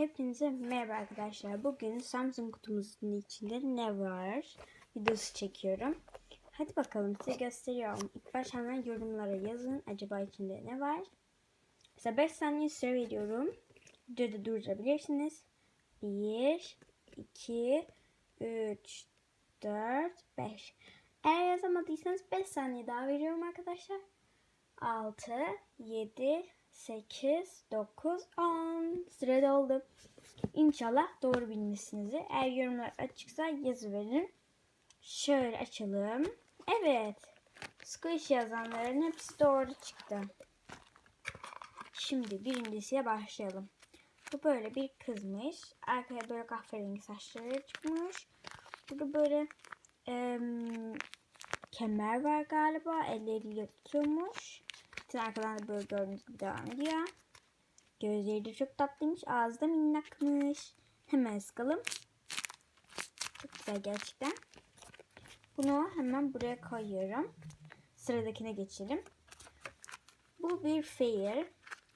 Hepinize merhaba arkadaşlar. Bugün Samsung kutumuzun içinde ne var videosu çekiyorum. Hadi bakalım size gösteriyorum. İlk baş hemen yorumlara yazın. Acaba içinde ne var? Size 5 saniye süre veriyorum. Videoda durdurabilirsiniz. 1, 2, 3, 4, 5. Eğer yazamadıysanız 5 saniye daha veriyorum arkadaşlar. 6, 7, 8, 9, 10. Süre doldu. İnşallah doğru bilmişsinizdir. Eğer yorumlar açıksa yazı verin. Şöyle açalım. Evet. Squish yazanların hepsi doğru çıktı. Şimdi birincisiyle başlayalım. Bu böyle bir kızmış. Arkaya böyle kahverengi saçları çıkmış. Burada böyle em, kemer var galiba. Elleriyle tutuyormuş. Bütün arkadan da böyle gördüğünüz gibi devam ediyor. Gözleri de çok tatlıymış. Ağzı da minnakmış. Hemen sıkalım. Çok güzel gerçekten. Bunu hemen buraya koyuyorum. Sıradakine geçelim. Bu bir fair.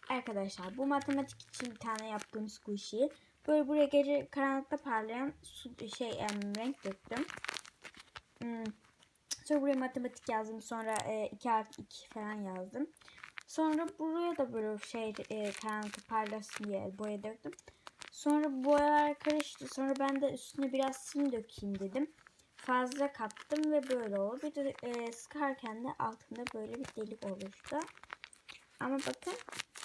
Arkadaşlar bu matematik için bir tane yaptığım squishy. Böyle buraya gece karanlıkta parlayan su, şey em, renk döktüm. Hmm. Sonra buraya matematik yazdım. Sonra 2 artı 2 falan yazdım. Sonra buraya da böyle şey e, karanlıkta parlasın diye boya döktüm. Sonra boyalar karıştı. Sonra ben de üstüne biraz sim dökeyim dedim. Fazla kattım ve böyle oldu. Bir de e, sıkarken de altında böyle bir delik oluştu. Ama bakın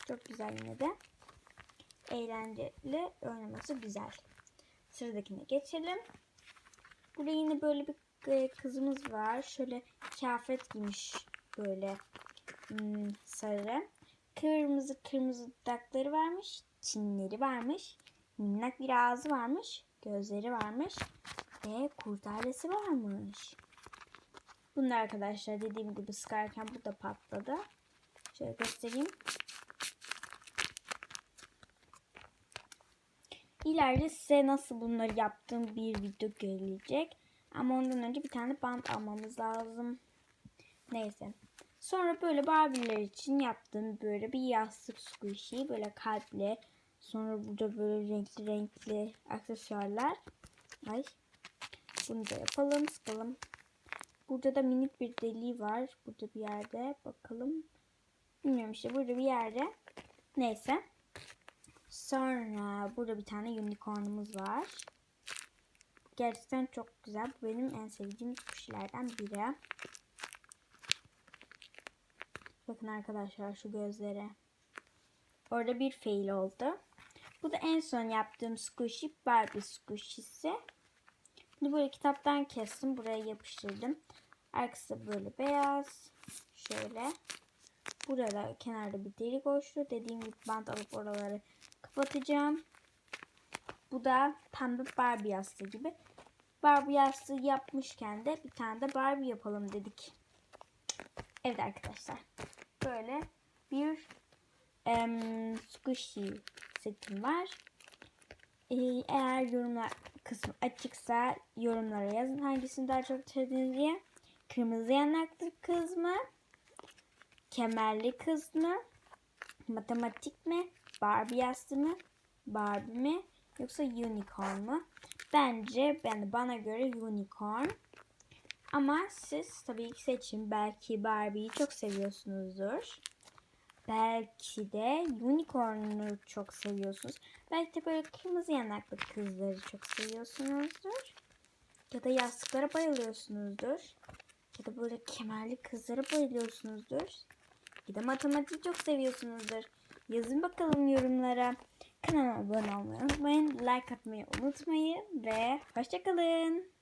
çok güzel yine de. Eğlenceli oynaması güzel. Sıradakine geçelim. Burada yine böyle bir e, kızımız var. Şöyle kıyafet giymiş böyle hmm, sarı. Kırmızı kırmızı dudakları varmış. Çinleri varmış. Minnak bir ağzı varmış. Gözleri varmış. Ve kurtaresi varmış. Bunlar arkadaşlar dediğim gibi sıkarken bu da patladı. Şöyle göstereyim. İleride size nasıl bunları yaptığım bir video gelecek. Ama ondan önce bir tane bant almamız lazım. Neyse. Sonra böyle Barbie'ler için yaptığım böyle bir yastık squishy. Böyle kalpli. Sonra burada böyle renkli renkli aksesuarlar. Ay. Bunu da yapalım. Sıkalım. Burada da minik bir deliği var. Burada bir yerde. Bakalım. Bilmiyorum işte burada bir yerde. Neyse. Sonra burada bir tane unicornumuz var. Gerçekten çok güzel. Bu benim en sevdiğim kuşlardan biri. Bakın arkadaşlar şu gözlere. Orada bir fail oldu. Bu da en son yaptığım squishy Barbie squishy'si. Bunu böyle kitaptan kestim. Buraya yapıştırdım. Arkası böyle beyaz. Şöyle. Burada kenarda bir delik oluştu. Dediğim gibi bant alıp oraları kapatacağım. Bu da pembe Barbie yastığı gibi. Barbie yastığı yapmışken de bir tane de Barbie yapalım dedik. Evet arkadaşlar. Böyle bir um, squishy setim var. Ee, eğer yorumlar kısmı açıksa yorumlara yazın hangisini daha çok sevdiğiniz diye. Kırmızı yanaklı kız mı? Kemerli kız mı? Matematik mi? Barbie yastığı mı? Barbie mi? Yoksa unicorn mu? Bence ben bana göre unicorn. Ama siz tabii ki seçin. Belki Barbie'yi çok seviyorsunuzdur. Belki de unicorn'u çok seviyorsunuz. Belki de böyle kırmızı yanaklı kızları çok seviyorsunuzdur. Ya da yastıklara bayılıyorsunuzdur. Ya da böyle kemerli kızlara bayılıyorsunuzdur. Ya da matematik çok seviyorsunuzdur. Yazın bakalım yorumlara. Kanalıma abone olmayı unutmayın. Like atmayı unutmayın. Ve hoşçakalın.